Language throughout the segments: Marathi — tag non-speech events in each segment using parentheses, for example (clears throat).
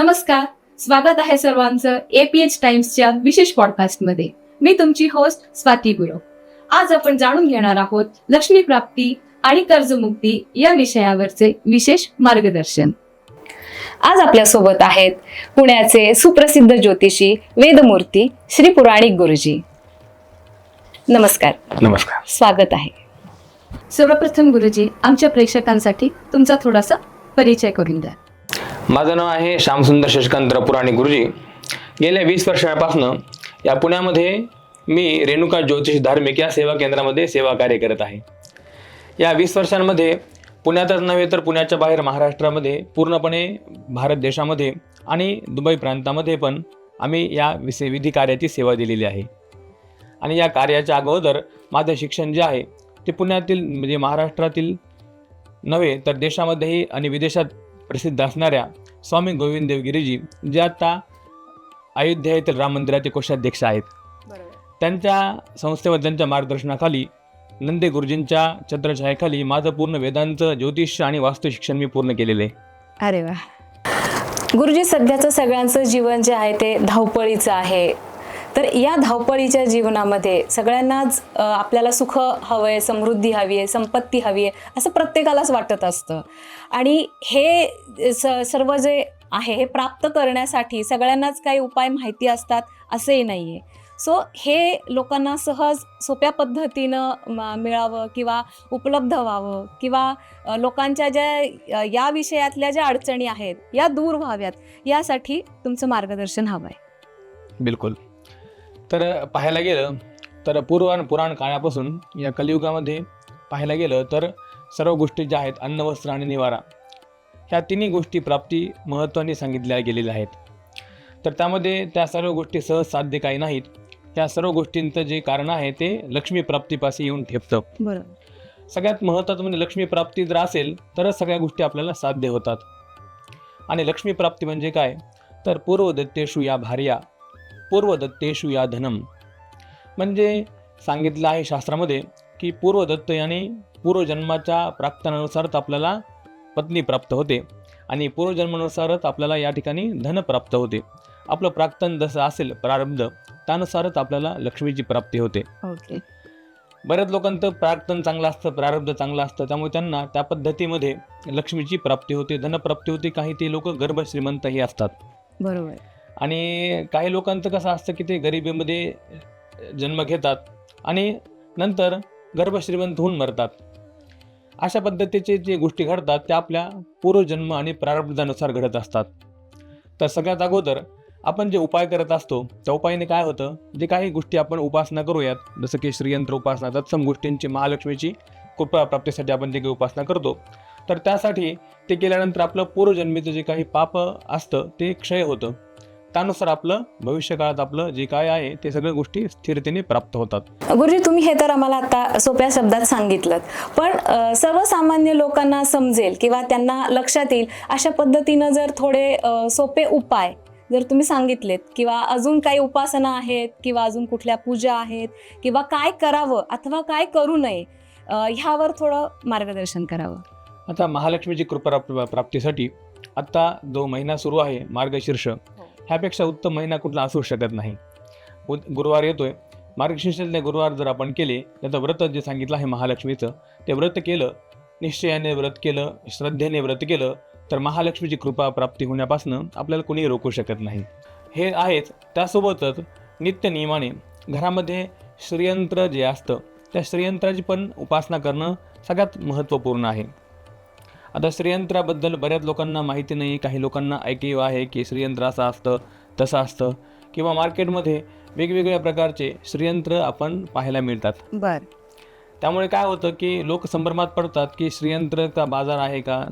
नमस्कार स्वागत आहे सर्वांचं एपीएच टाइम्सच्या विशेष पॉडकास्टमध्ये मी तुमची होस्ट स्वाती गुरव आज आपण जाणून घेणार आहोत लक्ष्मी प्राप्ती आणि कर्जमुक्ती या विषयावरचे विशेष मार्गदर्शन. आज आपल्यासोबत आहेत पुण्याचे सुप्रसिद्ध ज्योतिषी वेदमूर्ती श्री पुराणिक गुरुजी. नमस्कार. नमस्कार. स्वागत आहे. सर्वप्रथम गुरुजी आमच्या प्रेक्षकांसाठी तुमचा थोडासा परिचय करून द्या. माझं नाव आहे श्यामसुंदर शशकांत पुराणी गुरुजी. गेल्या वीस वर्षापासून या पुण्यामध्ये मी रेणुका ज्योतिष धार्मिक या सेवा केंद्रामध्ये सेवा कार्य करत आहे. या वीस वर्षांमध्ये पुण्यातच नव्हे तर पुण्याच्या बाहेर महाराष्ट्रामध्ये पूर्णपणे भारत देशामध्ये आणि दुबई प्रांतामध्ये पण आम्ही या विसे विधी कार्याची सेवा दिलेली आहे. आणि या कार्याच्या अगोदर माझं शिक्षण जे आहे ते पुण्यातील म्हणजे महाराष्ट्रातील नव्हे तर देशामध्येही आणि विदेशात प्रसिद्ध असणाऱ्या स्वामी गोविंद देवगिरीजी जे आता अयोध्या येथील राम मंदिराचे कोषाध्यक्ष आहेत. त्यांच्या संस्थेवर त्यांच्या मार्गदर्शनाखाली नंदे गुरुजींच्या छत्रछायाखाली माझं पूर्ण वेदांत ज्योतिष आणि वास्तू शिक्षण मी पूर्ण केलेलं आहे. अरे वा. गुरुजी सध्याचं सगळ्यांचं जीवन जे आहे ते धावपळीचं आहे. तर या धावपळीच्या जीवनामध्ये सगळ्यांनाच आपल्याला सुख हवं आहे समृद्धी हवी आहे संपत्ती हवी आहे असं प्रत्येकालाच वाटत असतं. आणि हे स सर्व जे आहे हे प्राप्त करण्यासाठी सगळ्यांनाच काही उपाय माहिती असतात असंही नाही आहे सो हे लोकांना सहज सोप्या पद्धतीनं मिळावं किंवा उपलब्ध व्हावं किंवा लोकांच्या ज्या या विषयातल्या ज्या अडचणी आहेत या दूर व्हाव्यात यासाठी तुमचं मार्गदर्शन हवं आहे बिलकुल. तर पाहायला गेलं तर पूर्व आणि पुराण काळापासून या कलियुगामध्ये पाहायला गेलं तर सर्व गोष्टी ज्या आहेत अन्न वस्त्र आणि निवारा ह्या तिन्ही गोष्टी प्राप्ती महत्त्वाने सांगितल्या गेलेल्या आहेत. तर त्यामध्ये त्या सर्व गोष्टी सहज साध्य काही नाहीत. ह्या सर्व गोष्टींचं जे कारण आहे ते लक्ष्मी प्राप्तीपाशी येऊन ठेपतं. बरोबर सगळ्यात महत्त्वाचं म्हणजे लक्ष्मी प्राप्ती जर असेल तरच सगळ्या गोष्टी आपल्याला साध्य होतात. आणि लक्ष्मी प्राप्ती म्हणजे काय? तर पूर्वदत्तेषु या भार्या पूर्वदत्तेषु या धनम म्हणजे सांगितलं आहे शास्त्रामध्ये की पूर्वदत्त याने पूर्वजन्माच्या प्राप्तानुसारच आपल्याला पत्नी प्राप्त होते आणि पूर्वजन्मानुसारच आपल्याला या ठिकाणी धन प्राप्त होते. आपलं प्राक्तन जसं असेल प्रारब्ध त्यानुसारच आपल्याला लक्ष्मीची प्राप्ती होते. ओके. बऱ्याच लोकांचं प्रार्थन चांगलं असतं प्रारब्ध चांगलं असतं त्यामुळे त्यांना त्या पद्धतीमध्ये लक्ष्मीची प्राप्ती होते धनप्राप्ती होते काही ते लोक गर्भ श्रीमंतही असतात. बरोबर. आणि काही लोकांचं कसं असतं की ते गरिबीमध्ये जन्म घेतात आणि नंतर गर्भश्रीमंत होऊन मरतात. अशा पद्धतीचे जे गोष्टी घडतात त्या आपल्या पूर्वजन्म आणि प्रारब्धानुसार घडत असतात. तर सगळ्यात अगोदर आपण जे उपाय करत असतो त्या उपायाने काय होतं? जे काही गोष्टी आपण उपासना करूयात जसं की श्रीयंत्र उपासना तत्सम गोष्टींची महालक्ष्मीची कृपा प्राप्तीसाठी आपण जे काही उपासना करतो तर त्यासाठी ते केल्यानंतर आपलं पूर्वजन्मीचं जे काही पाप असतं ते क्षय होतं. त्यानुसार आपलं भविष्यकाळात आपलं जे काय आहे ते सगळ्या गोष्टी स्थिरतेने प्राप्त होतात. गुरुजी तुम्ही हे तर आम्हाला आता सोप्या शब्दात सांगितलं पण सर्वसामान्य लोकांना समजेल किंवा त्यांना लक्षात येईल अशा पद्धतीनं जर थोडे सोपे उपाय जर तुम्ही सांगितलेत किंवा अजून काही उपासना आहेत किंवा अजून कुठल्या पूजा आहेत किंवा काय करावं अथवा काय करू नये ह्यावर थोडं मार्गदर्शन करावं. आता महालक्ष्मीची कृपा प्राप- प्राप्तीसाठी आत्ता जो महिना सुरू आहे मार्गशीर्ष ह्यापेक्षा उत्तम महिना कुठला असू शकत नाही. गुरुवार येतोय. मार्गशीर्षातले गुरुवार जर आपण केले त्याचं व्रत जे सांगितलं आहे महालक्ष्मीचं ते व्रत केलं निश्चयाने व्रत केलं श्रद्धेने व्रत केलं तर महालक्ष्मीची कृपा प्राप्ती होण्यापासून आपल्याला कोणी रोखू शकत नाही. हे आहेच. त्यासोबतच नित्य नियमाने घरामध्ये श्रीयंत्र जे असतं त्या श्रीयंत्राची पण उपासना करणं सगळ्यात महत्त्वपूर्ण आहे. आता श्रीयंत्राबद्दल बऱ्याच लोकांना माहिती नाही. काही लोकांना ऐकीव आहे की श्रीयंत्र असं असतं तसं असतं किंवा मार्केटमध्ये वेगवेगळ्या प्रकारचे श्रीयंत्र आपण पाहायला मिळतात. बर. त्यामुळे काय होतं की लोक संभ्रमात पडतात की श्रीयंत्र का बाजार आहे का?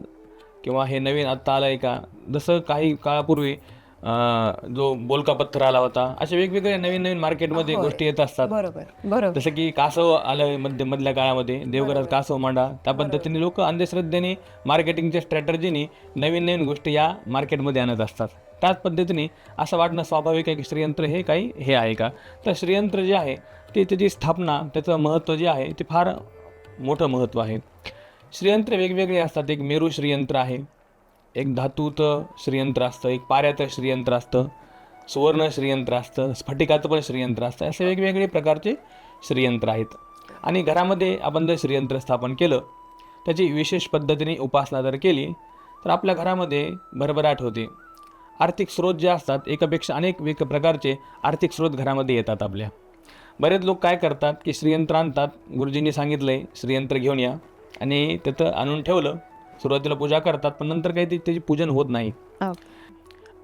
किंवा हे नवीन आत्ता आलं आहे का? जसं काही काळापूर्वी अं, जो बोलका पत्थर आला होता असे वेगवेगळे नवीन नवीन मार्केटमध्ये होय. गोष्टी येत असतात. बरोबर बरोबर. जसं की कासव आलं मध्य मधल्या काळामध्ये देवघरात कासव मांडा त्या पद्धतीने लोक अंधश्रद्धेने मार्केटिंगच्या स्ट्रॅटर्जीने नवीन नवीन गोष्टी या मार्केटमध्ये आणत असतात. त्याच पद्धतीने असं वाटणं स्वाभाविक आहे की श्रीयंत्र हे काही हे आहे का? तर श्रीयंत्र जे आहे ते त्याची स्थापना त्याचं महत्त्व जे आहे ते फार मोठं महत्त्व आहे. श्रीयंत्र वेगवेगळे असतात. एक मेरू श्रीयंत्र आहे. एक धातूचं श्रीयंत्र असतं एक पाऱ्याचं श्रीयंत्र असतं सुवर्ण श्रीयंत्र असतं स्फटिकाचं पण श्रीयंत्र असतं असे वेगवेगळे प्रकारचे श्रीयंत्र आहेत. आणि घरामध्ये आपण जर श्रीयंत्र स्थापन केलं त्याची विशेष पद्धतीने उपासना जर केली तर आपल्या घरामध्ये भरभराट होते. आर्थिक स्रोत जे असतात एकापेक्षा अनेक वेग प्रकारचे आर्थिक स्रोत घरामध्ये येतात आपल्या. बरेच लोक काय करतात की श्रीयंत्र आणतात. गुरुजींनी सांगितलं आहे श्रीयंत्र घेऊन या. आणि तिथं आणून ठेवलं सुरुवातीला पूजा करतात पण नंतर काही ते- त्याची पूजन होत नाही.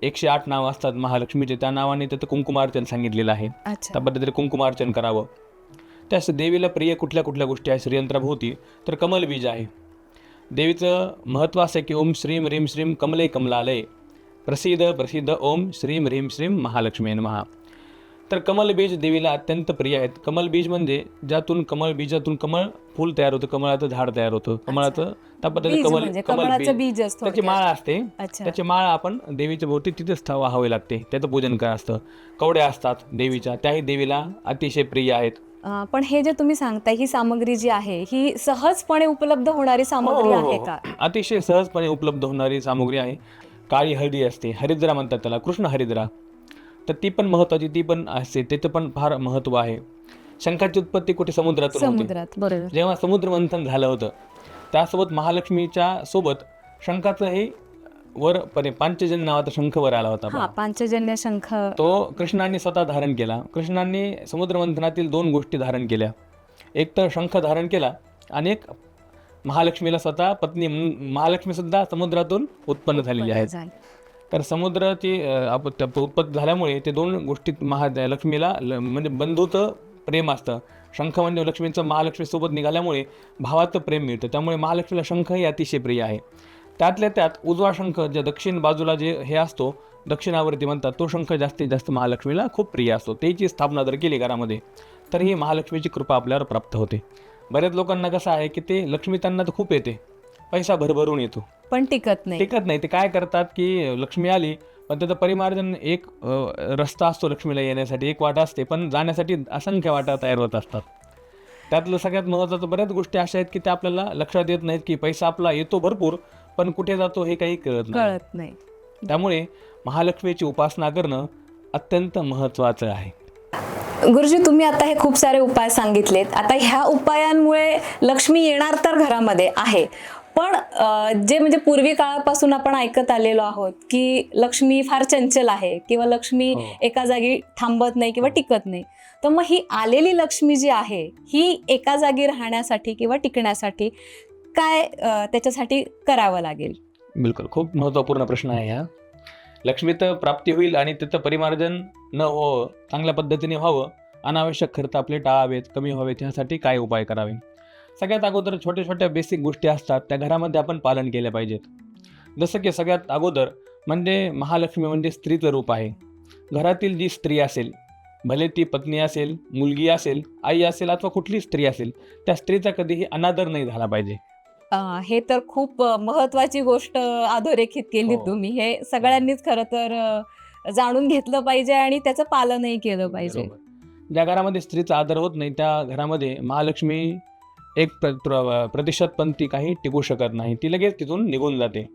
एकशे आठ नावं असतात महालक्ष्मीचे त्या नावाने तिथं कुंकुमार्चन सांगितलेलं आहे. अच्छा. त्या पद्धतीने कुंकुमार्चन करावं. त्यास देवीला प्रिय कुठल्या कुठल्या गोष्टी आहे श्रीयंत्राभोवती तर कमल बीज आहे. देवीचं महत्त्व असं आहे की ओम श्रीम ह्रीम श्रीम कमले कमलालय. प्रसिद्ध प्रसिद्ध ओम श्रीम ह्रीम श्रीम महालक्ष्मी महा तर कमल बीज देवीला अत्यंत प्रिय आहेत. कमल बीज म्हणजे ज्यातून कमल बीजातून कमळ फूल तयार होतं कमळाचं झाड तयार होतं. कमळाचं त्या पद्धतीने बीज कमल म्हणजे कमल कमळाचं बीज. बीज असतं त्याची माळ असते. अच्छा. त्याची माळ आपण देवीच्या भोवती तिथेच ठा- वाहावी लागते. त्याचं पूजन करा असतं? कवड्या असतात देवीच्या. त्याही देवीला अतिशय प्रिय आहेत. अं, पण हे जे तुम्ही सांगताय ही सामग्री जी आहे ही सहजपणे उपलब्ध होणारी सामग्री हो, हो, आहे हो. का? अतिशय सहजपणे उपलब्ध होणारी सामुग्री आहे. काळी हळदी असते. हरिद्रा म्हणतात त्याला. कृष्ण हरिद्रा. तर ती पण महत्वाची ती पण असते. त्याचं पण फार महत्त्व आहे. शंखाची उत्पत्ती कुठे? समुद्रातून होते. समुद्रात बरोबर. जेव्हा समुद्र मंथन झालं होतं त्यासोबत महालक्ष्मीच्या सोबत शंखाचं हे वर परे पांचजन नावाचा शंख वर आला होता. हा पांचजन्य शंख. तो कृष्णाने स्वतः धारण केला. कृष्णाने समुद्रमंथनातील दोन गोष्टी धारण केल्या. एक तर शंख धारण केला आणि एक महालक्ष्मीला स्वतः पत्नी म्हणून महालक्ष्मी सुद्धा समुद्रातून उत्पन्न झालेली आहेत. झाली. तर समुद्राची अं, आप- झाल्यामुळे ते दोन गोष्टीत महा लक्ष्मीला ल- म्हणजे बंधूचं प्रेम असतं. शंख म्हणजे लक्ष्मीचं महालक्ष्मीसोबत निघाल्यामुळे भावाचं प्रेम मिळतं. त्यामुळे महालक्ष्मीला शंख हे अतिशय प्रिय आहे. त्यातल्या त्यात उजवा शंख जे दक्षिण बाजूला जे हे असतो दक्षिणावरती म्हणतात तो शंख जास्तीत जास्त महालक्ष्मीला खूप प्रिय असतो. त्याची स्थापना जर केली घरामध्ये तर ही महालक्ष्मीची कृपा आपल्यावर प्राप्त होते. बऱ्याच लोकांना कसं आहे की ते लक्ष्मी त्यांना तर खूप येते. पैसा भरभरून येतो. पण टिकत नाही. टिकत नाही. ते काय करतात की लक्ष्मी आली पण त्याचं परिमार्जन एक अ, रस्ता असतो लक्ष्मीला येण्यासाठी एक वाटा असते पण जाण्यासाठी असंख्य वाटा तयार होत असतात. त्यातलं सगळ्यात महत्त्वाचं बऱ्याच गोष्टी अशा आहेत की त्या आपल्याला लक्षात येत नाहीत की पैसा आपला येतो भरपूर पण कुठे जातो हे काही कळत नाही. कळत नाही. त्यामुळे महालक्ष्मीची उपासना करणं अत्यंत महत्त्वाचं आहे. गुरुजी तुम्ही आता हे खूप सारे उपाय सांगितलेत. आता ह्या उपायांमुळे लक्ष्मी येणार तर घरामध्ये आहे. पण जे म्हणजे पूर्वी काळापासून आपण ऐकत आलेलो आहोत की लक्ष्मी फार चंचल आहे किंवा लक्ष्मी हो. एका जागी थांबत नाही किंवा टिकत नाही. तर मग ही आलेली लक्ष्मी जी आहे ही एका जागी राहण्यासाठी किंवा टिकण्यासाठी काय त्याच्यासाठी करावं लागेल? बिलकुल. खूप महत्त्वपूर्ण प्रश्न आहे हा. लक्ष्मी तर प्राप्ती होईल आणि त्याचं परिमार्जन न व्हावं चांगल्या पद्धतीने व्हावं. अनावश्यक खर्च आपले टाळावेत कमी व्हावेत यासाठी काय उपाय करावे? सगळ्यात अगोदर छोट्या छोट्या बेसिक गोष्टी असतात त्या घरामध्ये आपण पालन केल्या पाहिजेत. जसं की सगळ्यात अगोदर म्हणजे महालक्ष्मी म्हणजे स्त्रीचं रूप आहे. घरातील जी स्त्री असेल भले ती पत्नी असेल मुलगी असेल आई असेल अथवा कुठली स्त्री असेल त्या स्त्रीचा कधीही अनादर नाही झाला पाहिजे. हे तर खूप महत्वाची गोष्ट अधोरेखित केली हो. तुम्ही. हे सगळ्यांनीच खरं तर जाणून घेतलं पाहिजे आणि त्याचं पालनही केलं पाहिजे. ज्या घरामध्ये स्त्रीचा आदर होत नाही त्या घरामध्ये महालक्ष्मी एक प्र प्र- प्रतिशत पण ती काही टिकू शकत नाही. ती लगेच तिथून निघून जाते.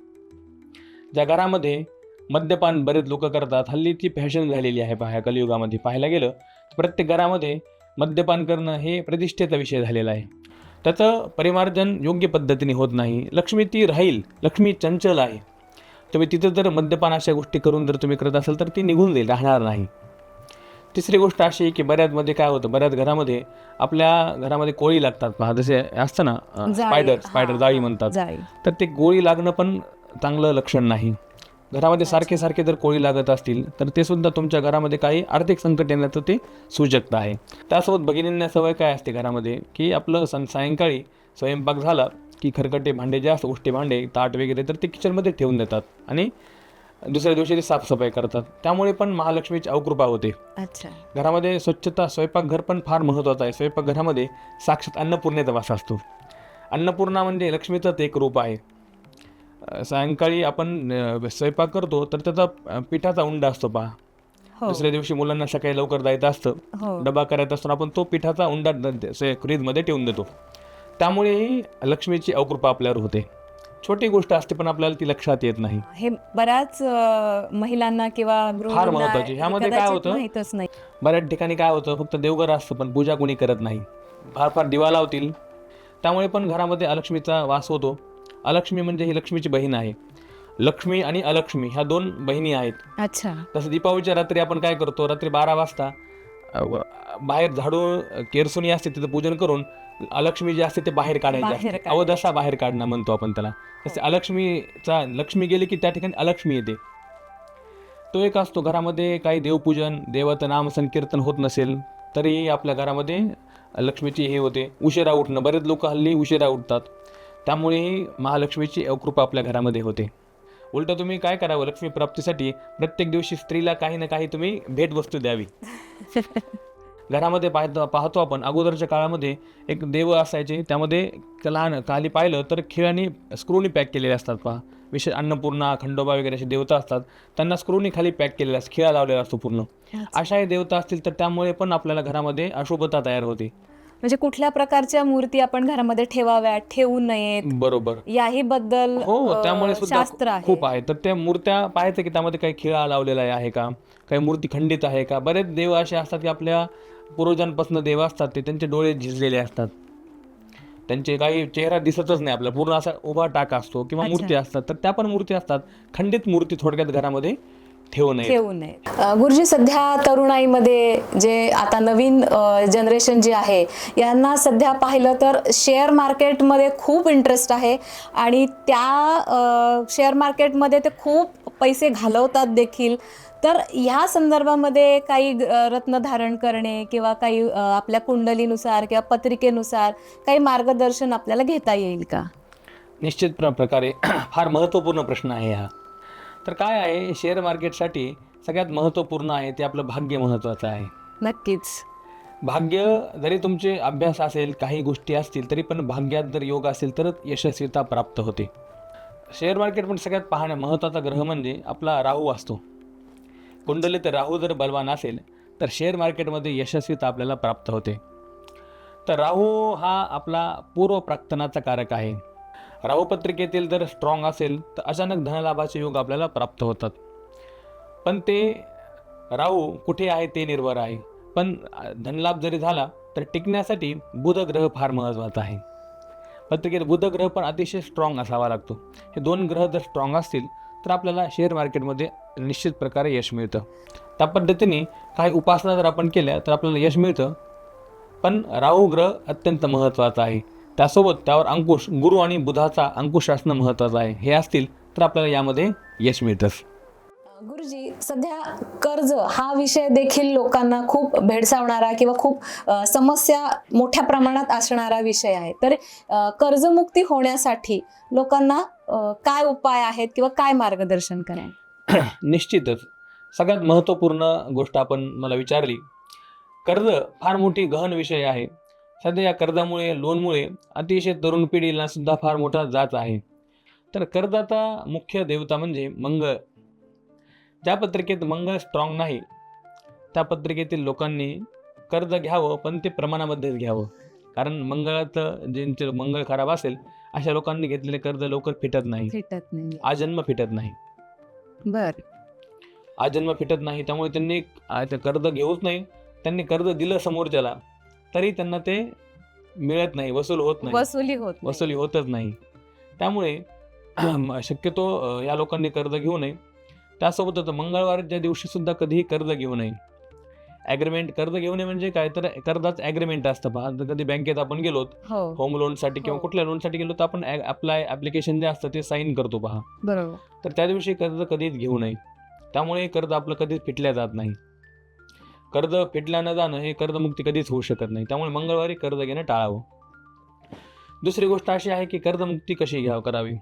ज्या घरामध्ये मद्यपान बरेच लोक करतात हल्ली ती फॅशन झालेली आहे पहा कलियुगामध्ये पाहायला गेलं तर प्रत्येक घरामध्ये मद्यपान करणं हे प्रतिष्ठेचा विषय झालेला आहे. त्याचं परिमार्जन योग्य पद्धतीने होत नाही. लक्ष्मी ती राहील लक्ष्मी चंचल आहे. तुम्ही तिथं जर मद्यपान अशा गोष्टी करून जर तुम्ही करत असाल तर ती निघून जाईल राहणार नाही. तिसरी गोष्ट अशी की बऱ्याचमध्ये काय होतं बऱ्याच घरामध्ये आपल्या घरामध्ये कोळी लागतात. पहा जसे असतं ना. स्पायडर स्पायडर जाळी म्हणतात. तर ते गोळी लागणं पण चांगलं लक्षण नाही. घरामध्ये सारखे सारखे जर कोळी लागत असतील तर ते सुद्धा तुमच्या घरामध्ये काही आर्थिक संकट येण्याचं ते सूचकता आहे. त्यासोबत भगिनींना सवय काय असते घरामध्ये? की आपलं सं सायंकाळी स्वयंपाक झाला की खरकटे भांडे जे असतात उष्टे भांडे ताट वगैरे तर ते किचनमध्ये ठेवून देतात. आणि दुसऱ्या दिवशी ते साफसफाई करतात. त्यामुळे पण महालक्ष्मीची अवकृपा होते. अच्छा. घरामध्ये स्वच्छता स्वयंपाकघर पण फार महत्त्वाचं आहे. स्वयंपाकघरामध्ये साक्षात अन्नपूर्णेचा वास असतो. अन्नपूर्णा म्हणजे लक्ष्मीचंच एक रूप आहे. सायंकाळी आपण स्वयंपाक करतो तर त्याचा पिठाचा उंडा असतो पहा. हो. दुसऱ्या दिवशी मुलांना सकाळी लवकर जायचं असतं. हो. डबा करायचा असताना आपण तो पिठाचा उंडा फ्रीजमध्ये ठेवून देतो. त्यामुळेही लक्ष्मीची अवकृपा आपल्यावर होते. छोटी गोष्ट असते पण आपल्याला ती लक्षात येत नाही. हे बऱ्याच अ, महिलांना किंवा गृहिणींना महत्त्वाची. ह्यामध्ये काय कदाचित होतं? माहीतच नाही. बऱ्याच ठिकाणी काय होतं? फक्त देवघर असतं पण पूजा कोणी करत नाही. फार फार दिवा लावतील. त्यामुळे पण घरामध्ये अलक्ष्मीचा वास होतो. अलक्ष्मी म्हणजे ही लक्ष्मीची बहीण आहे. लक्ष्मी आणि अलक्ष्मी ह्या दोन बहिणी आहेत. अच्छा. तसं दीपावलीच्या रात्री आपण काय करतो? रात्री बारा वाजता अ, व- बाहेर झाडू केरसुनी असते तिथं पूजन करून अलक्ष्मी जे असते ते बाहेर काढायचे बाहेर काढायचे. अवदशा बाहेर काढणं म्हणतो आपण त्याला. तसे अलक्ष्मीचा लक्ष्मी गेली की त्या ठिकाणी अलक्ष्मी येते. तो एक असतो घरामध्ये काही देवपूजन देवाचं नाम संकीर्तन होत नसेल तरी आपल्या घरामध्ये लक्ष्मीची हे होते. उशिरा उठणं. बरेच लोक हल्ली उशिरा उठतात. त्यामुळेही महालक्ष्मीची अवकृपा आपल्या घरामध्ये होते. उलट तुम्ही काय करावं? लक्ष्मी प्राप्तीसाठी प्रत्येक दिवशी स्त्रीला काही ना काही तुम्ही भेटवस्तू द्यावी. (laughs) घरामध्ये पाहतो पाहतो आपण. अगोदरच्या काळामध्ये एक देव असायचे. त्यामध्ये लहान खाली पाहिलं तर खिळ्याने स्क्रूनी पॅक केलेले असतात पहा. विशेष अन्नपूर्णा खंडोबा वगैरे असे देवता असतात. त्यांना स्क्रूनी खाली पॅक केलेला असतो. खिळा लावलेला असतो पूर्ण. अशा हे देवता असतील तर त्यामुळे पण आपल्याला घरामध्ये अशुभता तयार होते. म्हणजे कुठल्या प्रकारच्या मूर्ती आपण घरामध्ये ठेवाव्या ठेवू नयेत. बरोबर. याही बद्दल हो अ, त्यामुळे सुद्धा शास्त्र खूप आहे. तर त्या मूर्त्या पाहायचं की त्यामध्ये काही खिळा लावलेला आहे का? काही मूर्ती खंडित आहे का? बरेच देव असे असतात की आपल्या पूर्वजांपासून देव असतात ते त्यांचे डोळे झिजलेले असतात. त्यांचे काही चेहरा दिसतच नाही आपला. पूर्ण असा उभा टाका असतो किंवा. मूर्ती असतात. तर त्या पण मूर्ती असतात. खंडित मूर्ती थोडक्यात घरामध्ये ठेवू नये ठेवू नये गुरुजी सध्या तरुणाईमध्ये जे आता नवीन जनरेशन जे आहे यांना सध्या पाहिलं तर शेअर मार्केटमध्ये खूप इंटरेस्ट आहे आणि त्या शेअर मार्केटमध्ये ते खूप पैसे घालवतात देखील. तर ह्या संदर्भामध्ये काही रत्न धारण करणे किंवा काही आपल्या कुंडलीनुसार किंवा पत्रिकेनुसार काही मार्गदर्शन आपल्याला घेता येईल का? निश्चित प्र प्रकारे (clears throat) फार महत्त्वपूर्ण प्रश्न आहे हा. तर काय आहे शेअर मार्केटसाठी सगळ्यात महत्त्वपूर्ण आहे ते आपलं भाग्य महत्त्वाचं आहे. नक्कीच. भाग्य जरी तुमचे अभ्यास असेल काही गोष्टी असतील तरी पण भाग्यात जर योग असेल तरच यशस्वीता प्राप्त होते. शेअर मार्केटमध्ये सगळ्यात पाहण्या महत्त्वाचा ग्रह म्हणजे आपला राहू असतो. कुंडलीत राहू जर बलवान असेल तर शेअर मार्केटमध्ये यशस्वीता आपल्याला प्राप्त होते. तर राहू हा आपला पूर्व प्राक्तनाचा कारक आहे. राहू पत्रिकेतील जर स्ट्रॉंग असेल तर अचानक धनलाभाचे योग आपल्याला प्राप्त होतात. पण ते राहू कुठे आहे ते निर्भर आहे. पण धनलाभ जरी झाला तर टिकण्यासाठी बुधग्रह फार महत्त्वाचा आहे. पत्रिकेत बुधग्रह पण अतिशय स्ट्रॉंग असावा लागतो. हे दोन ग्रह जर स्ट्रॉंग असतील तर आपल्याला शेअर मार्केटमध्ये निश्चित प्रकारे यश मिळतं. त्या पद्धतीने काही उपासना जर आपण केल्या तर आपल्याला यश मिळतं. पण राहू ग्रह अत्यंत महत्त्वाचा आहे. त्यासोबत त्यावर अंकुश गुरु आणि बुधाचा अंकुश असणं महत्त्वाचं आहे. हे असतील तर आपल्याला यामध्ये यश मिळतंच. गुरुजी सध्या कर्ज हा विषय देखील लोकांना खूप भेडसावणारा किंवा खूप समस्या मोठ्या प्रमाणात असणारा विषय आहे. तर कर्जमुक्ती होण्यासाठी लोकांना काय उपाय आहेत किंवा काय मार्गदर्शन करायला (clears throat) निश्चितच. सगळ्यात महत्त्वपूर्ण गोष्ट आपण मला विचारली कर्ज फार मोठी गहन विषय आहे. सध्या या कर्जामुळे लोनमुळे अतिशय तरुण पिढीला सुद्धा फार मोठा जाच आहे. तर कर्जाचा मुख्य देवता म्हणजे मंगळ. ज्या पत्रिकेत मंगळ स्ट्रॉंग नाही त्या पत्रिकेतील लोकांनी कर्ज घ्यावं पण ते प्रमाणामध्येच घ्यावं. कारण मंगळाचं ज्यांचे मंगळ खराब असेल अशा लोकांनी घेतलेले कर्ज लवकर फिटत नाही. भेटत नाही. आजन्म फिटत नाही. बर. आजन्म फिटत नाही त्यामुळे त्यांनी आ, ते कर्ज घेऊच नाही. त्यांनी कर्ज दिलं समोरच्याला तरी त्यांना ते मिळत नाही वसूल होत नाही. वसुली होत नाही. वसुली होतच नाही. त्यामुळे म, शक्यतो अ, या लोकांनी कर्ज घेऊ नये. त्यासोबतच मंगळवारच्या दिवशी सुद्धा कधीही कर्ज घेऊ नये. ॲग्रीमेंट कर्ज घेऊ नये म्हणजे काय? तर कर्जाचं ॲग्रीमेंट असतं पहा कधी बँकेत आपण गेलो हो. होम लोनसाठी किंवा हो. कुठल्या लोनसाठी गेलो तर आपण अप्लाय ॲप्लिकेशन जे असतं ते साईन करतो पहा बरोबर. तर त्या दिवशी कर्ज कधीच घेऊ नये. त्यामुळे कर्ज आपलं कधीच फिटल्या जात नाही. कर्ज फिटल्या न जाणं हे कर्जमुक्ती कधीच होऊ शकत नाही. त्यामुळे मंगळवारी कर्ज घेणं टाळावं. दुसरी गोष्ट अशी आहे की कर्जमुक्ती कशी घ्यावं करावी?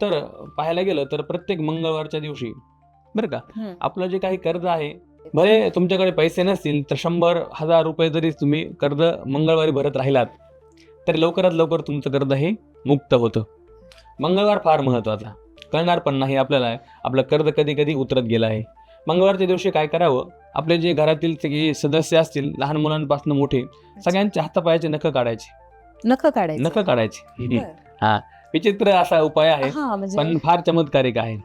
तर पाहायला गेलं तर प्रत्येक मंगळवारच्या दिवशी बरं का. आपलं जे काही कर्ज आहे भले तुमच्याकडे पैसे नसतील तर शंभर हजार रुपये जरी तुम्ही कर्ज मंगळवारी भरत राहिलात तरी लवकरात लवकर तुमचं कर्ज हे मुक्त होतं. मंगळवार फार महत्त्वाचा. कळणार पण नाही आपल्याला आपलं कर्ज कधी कधी उतरत गेलं आहे. मंगळवारच्या दिवशी काय करावं? आपले जे घरातील सदस्य असतील लहान मुलांपासून मोठे सगळ्यांच्या हातापायाचे नखं काढायचे. नख काढायचं. नखं काढायचे. हा. विचित्र असा उपाय आहे हा म्हणजे पण फार चमत्कारिक आहे.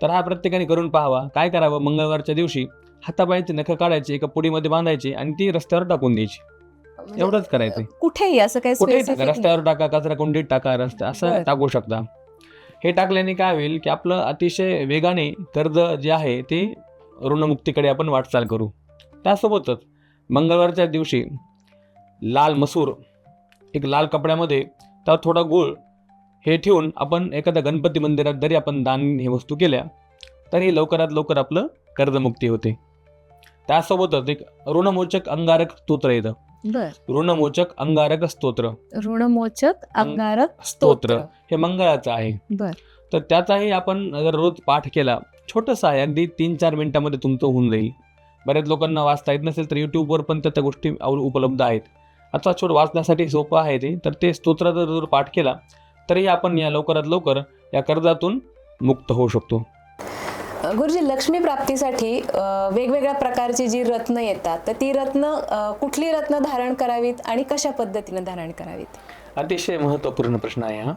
तर हा प्रत्येकाने करून पाहावा. काय करावं? मंगळवारच्या दिवशी हातापायाचे नख काढायचे एका पुडीमध्ये बांधायचे आणि ती रस्त्यावर टाकून द्यायची. म्हणजे एवढंच करायचं. कुठेही असं काही कुठेही specific टाका रस्त्यावर टाका कचरा कुंडीत टाका रस्ता असं बरं. टाकू शकता. हे टाकल्याने काय होईल की आपलं अतिशय वेगाने कर्ज जे आहे ते ऋणमुक्तीकडे आपण वाटचाल करू. त्यासोबतच मंगळवारच्या दिवशी लाल मसूर एक लाल कपड्यामध्ये त्यावर थोडा गूळ हे ठेवून आपण एखाद्या गणपती मंदिरात जरी आपण दान हे वस्तू केल्या तरी लवकरात लवकर आपलं कर्जमुक्ती होते. त्यासोबतच एक ऋणमोचक अंगारक स्तोत्र येतं ऋणमोचक अंगारक स्तोत्र. ऋणमोचक अंगारक स्तोत्र. हे मंगळाचं आहे. तर त्याचाही आपण जर रोज पाठ केला छोटंसं आहे अगदी तीन चार मिनिटामध्ये तुमचं होऊन जाईल. बऱ्याच लोकांना वाचता येत नसेल तर यूट्यूबवर पण त्या गोष्टी उपलब्ध आहेत. आता छोट वाचण्यासाठी सोपं आहे ते. तर ते स्तोत्र जर जर पाठ केला तरी आपण या लवकरात लवकर या कर्जातून मुक्त होऊ शकतो. गुरुजी लक्ष्मी प्राप्तीसाठी वेगवेगळ्या प्रकारची जी रत्न येतात तर ती रत्न कुठली रत्न धारण करावीत आणि कशा पद्धतीने धारण करावीत? अतिशय महत्त्वपूर्ण प्रश्न आहे हा.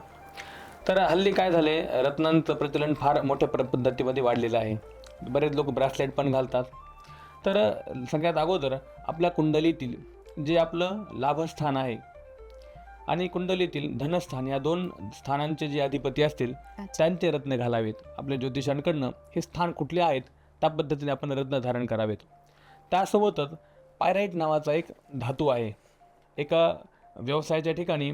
तर हल्ली काय झाले रत्नांचं प्रचलन फार मोठ्या प्र- पद्धतीमध्ये वाढलेलं आहे. बरेच लोक ब्रासलेट पण घालतात. तर सगळ्यात अगोदर आपल्या कुंडलीतील जे आपलं लाभस्थान आहे आणि कुंडलीतील धनस्थान या दोन स्थानांचे जे अधिपती असतील त्यांचे रत्न घालावेत. आपल्या ज्योतिषांकडनं हे स्थान कुठले आहेत त्या पद्धतीने आपण रत्न धारण करावेत. त्यासोबतच पायराईट नावाचा एक धातू आहे. एका व्यवसायाच्या ठिकाणी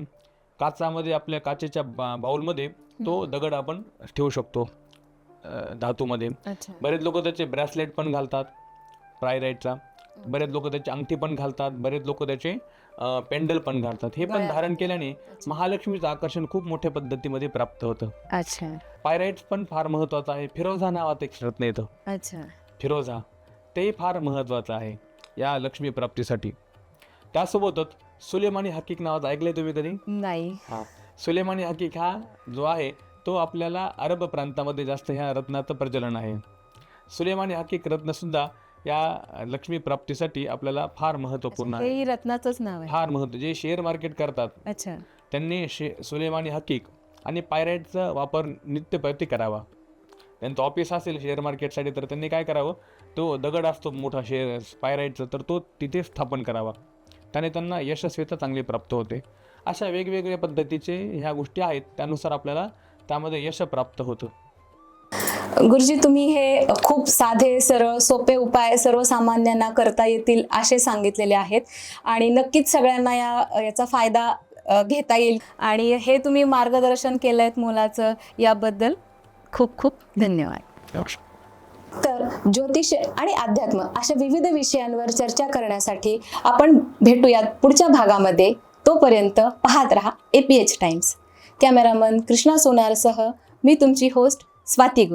काचामध्ये आपल्या काचेच्या बा बाऊलमध्ये तो दगड आपण ठेवू शकतो धातूमध्ये. बरेच लोक त्याचे ब्रेसलेट पण घालतात प्रायराईटचा बरेच लोक त्याचे अंगठी पण घालतात बरेच लोक त्याचे पेंडल पण घालतात. हे पण. धारण केल्याने महालक्ष्मीचं आकर्षण खूप मोठ्या पद्धतीमध्ये प्राप्त होतं. अच्छा. पायराईट्स पण फार महत्त्वाचं आहे. फिरोझा नावाचं एक रत्न येतं. अच्छा. फिरोझा ते फार महत्त्वाचं आहे या लक्ष्मी प्राप्तीसाठी. त्यासोबतच सुलेमानी हकीक नावाचं ऐकलंय तुम्ही कधी? नाही. हां. सुलेमानी हकीक हा जो आहे तो आपल्याला अरब प्रांतामध्ये जास्त ह्या रत्नाचं प्रचलन आहे. सुलेमानी हकीक रत्नसुद्धा या लक्ष्मी प्राप्तीसाठी आपल्याला फार महत्त्वपूर्ण आहे. रत्नाचंच नाव आहे. फार महत्त्व जे शेअर मार्केट करतात अच्छा. त्यांनी शे सुलेमानी हकीक आणि पायराईटचा वापर नित्यप्रती करावा. त्यांचं ऑफिस असेल शेअर मार्केटसाठी तर त्यांनी काय करावं? तो दगड असतो मोठा शेअर पायराईटचा तर तो तिथे स्थापन करावा. त्याने त्यांना यशस्वीता चांगली प्राप्त होते. अशा वेगवेगळ्या पद्धतीचे ह्या गोष्टी आहेत. त्यानुसार आपल्याला त्यामध्ये यश प्राप्त होतं. गुरुजी तुम्ही हे खूप साधे सरळ सोपे उपाय सर्वसामान्यांना करता येतील असे सांगितलेले आहेत. आणि नक्कीच सगळ्यांना या याचा फायदा घेता येईल. आणि हे तुम्ही मार्गदर्शन केलं आहेत मुलाचं याबद्दल खूप खूप धन्यवाद. तर ज्योतिष आणि अध्यात्म अशा विविध विषयांवर चर्चा करण्यासाठी आपण भेटूयात पुढच्या भागामध्ये. तोपर्यंत पाहत रहा A P H Times cameraman Krishna सोनारसह मी तुमची होस्ट स्वाती